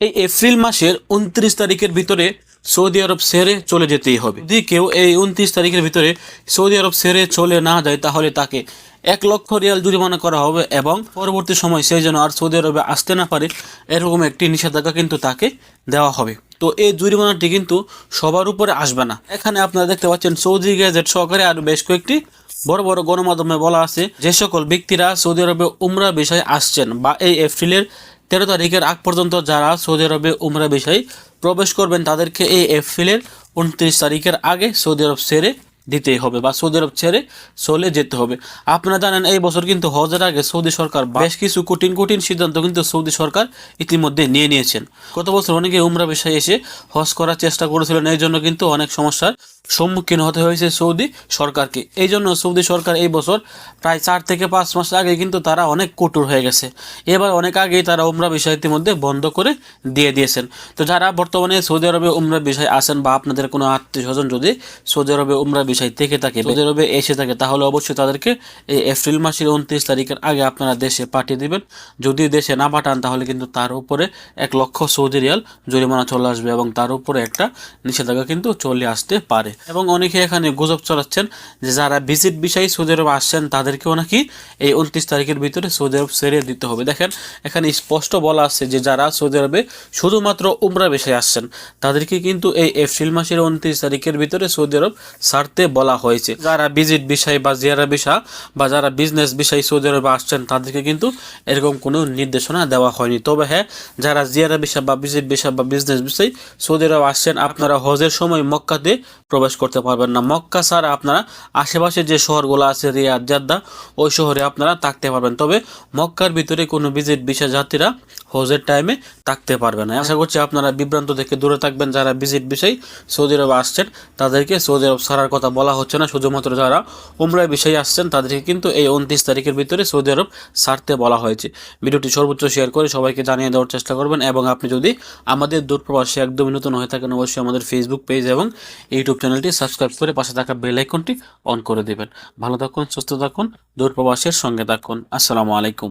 এই এপ্রিল মাসের উনত্রিশ তারিখের ভিতরে সৌদি আরব সেরে চলে যেতেই হবে। যদি কেউ এই উনত্রিশ তারিখের ভিতরে সৌদি আরব সেরে চলে না যায়, তাহলে তাকে এক লক্ষ রিয়াল জরিমানা করা হবে এবং পরবর্তী সময় সে যেন আর সৌদি আরবে আসতে না পারে, এরকম একটি নিষেধাজ্ঞা কিন্তু তাকে দেওয়া হবে। তো এই জরিমানাটি কিন্তু সবার উপরে আসবে না। এখানে আপনারা দেখতে পাচ্ছেন সৌদি গ্যাজেট সহকারে আর বেশ কয়েকটি বড় বড় গণমাধ্যমে বলা আছে, যে সকল ব্যক্তিরা সৌদি আরবে উমরা বিষয়ে আসছেন বা এই এপ্রিলের তেরো তারিখের আগ পর্যন্ত যারা সৌদি আরবে উমরা বিষয়ে প্রবেশ করবেন, তাদেরকে এই এপ্রিলের উনত্রিশ তারিখের আগে সৌদি আরব ছেড়ে দিতেই হবে বা সৌদি আরব ছেড়ে চলে যেতে হবে। আপনারা জানেন, এই বছর কিন্তু হজের আগে সৌদি সরকার বেশ কিছু কঠিন কঠিন সিদ্ধান্ত কিন্তু সৌদি সরকার ইতিমধ্যে নিয়ে নিয়েছেন। গত বছর অনেকে উমরা বিষয়ে এসে হজ করার চেষ্টা করেছিলেন, এই জন্য কিন্তু অনেক সমস্যার সম্মুখীন হতে হয়েছে সৌদি সরকারকে। এই জন্য সৌদি সরকার এই বছর প্রায় চার থেকে পাঁচ মাস আগে কিন্তু তারা অনেক কঠোর হয়ে গেছে। এবার অনেক আগেই তারা উমরা বিষয় ইতিমধ্যে বন্ধ করে দিয়ে দিয়েছেন। তো যারা বর্তমানে সৌদি আরবে উমরা বিষয় আসেন বা আপনাদের কোনো আত্মীয় স্বজন যদি সৌদি আরবে উমরা বিষয় থেকে থাকে, সৌদি আরবে এসে থাকে, তাহলে অবশ্যই তাদেরকে এই এপ্রিল মাসের উনত্রিশ তারিখের আগে আপনারা দেশে পাঠিয়ে দেবেন। যদি দেশে না পাঠান, তাহলে কিন্তু তার উপরে এক লক্ষ সৌদি রিয়াল জরিমানা চলে আসবে এবং তার উপরে একটা নিষেধাজ্ঞা কিন্তু চলে আসতে পারে। এবং অনেকে এখানে গুজব চলাচ্ছেন যে যারা ভিজিট বিষয়ে সৌদি আরব আসছেন, তাদেরকেও নাকি এই উনত্রিশ তারিখের ভিতরে সৌদি আরব ছেড়ে দিতে হবে। দেখেন, এখানে স্পষ্ট বলা আছে যে যারা সৌদি আরবে শুধুমাত্র উমরা বিষয়ে আসছেন, তাদেরকে কিন্তু এই এপ্রিল মাসের উনত্রিশ তারিখের ভিতরে সৌদি আরব ছাড়তে বলা হয়েছে। যারা ভিজিট বিষয় বা জিয়ারা বিষয় বা যারা বিজনেস বিষয় সৌদি আরবে আসছেন, তাদেরকে কিন্তু এরকম কোনো নির্দেশনা দেওয়া হয়নি। তবে হ্যাঁ যারা জিয়ারা বিষয় বা ভিজিট বিষয় বা বিজনেস বিষয় সৌদি আরব আসছেন, আপনারা হজের সময় মক্কাতে প্রবেশ করতে পারবেন না। মক্কা ছাড়া আপনারা আশেপাশে যে শহরগুলো আছে রিয়াদ, জাদ্দা, ওই শহরে আপনারা থাকতে পারবেন। তবে মক্কার ভিতরে কোনো ভিজিট বিষয় যাত্রীরা হজের টাইমে থাকতে পারবে না। আশা করছি আপনারা বিভ্রান্ত থেকে দূরে থাকবেন। যারা ভিজিট বিষয় সৌদি আরব আসছেন, তাদেরকে সৌদি আরব ছাড়ার কথা বলা হচ্ছে না। শুধুমাত্র যারা উমরায় বিষয়ে আসছেন, তাদেরকে কিন্তু এই উনত্রিশ তারিখের ভিতরে সৌদি আরব ছাড়তে বলা হয়েছে। ভিডিওটি সর্বোচ্চ শেয়ার করে সবাইকে জানিয়ে দেওয়ার চেষ্টা করবেন এবং আপনি যদি আমাদের দূরপ্রবাসে একদমই নতুন হয়ে থাকেন, অবশ্যই আমাদের ফেসবুক পেজ এবং ইউটিউব চ্যানেলটি সাবস্ক্রাইব করে পাশে থাকা বেল আইকনটি অন করে দেবেন। ভালো থাকুন, সুস্থ থাকুন, দূরপ্রবাসের সঙ্গে থাকুন। আসসালামু আলাইকুম।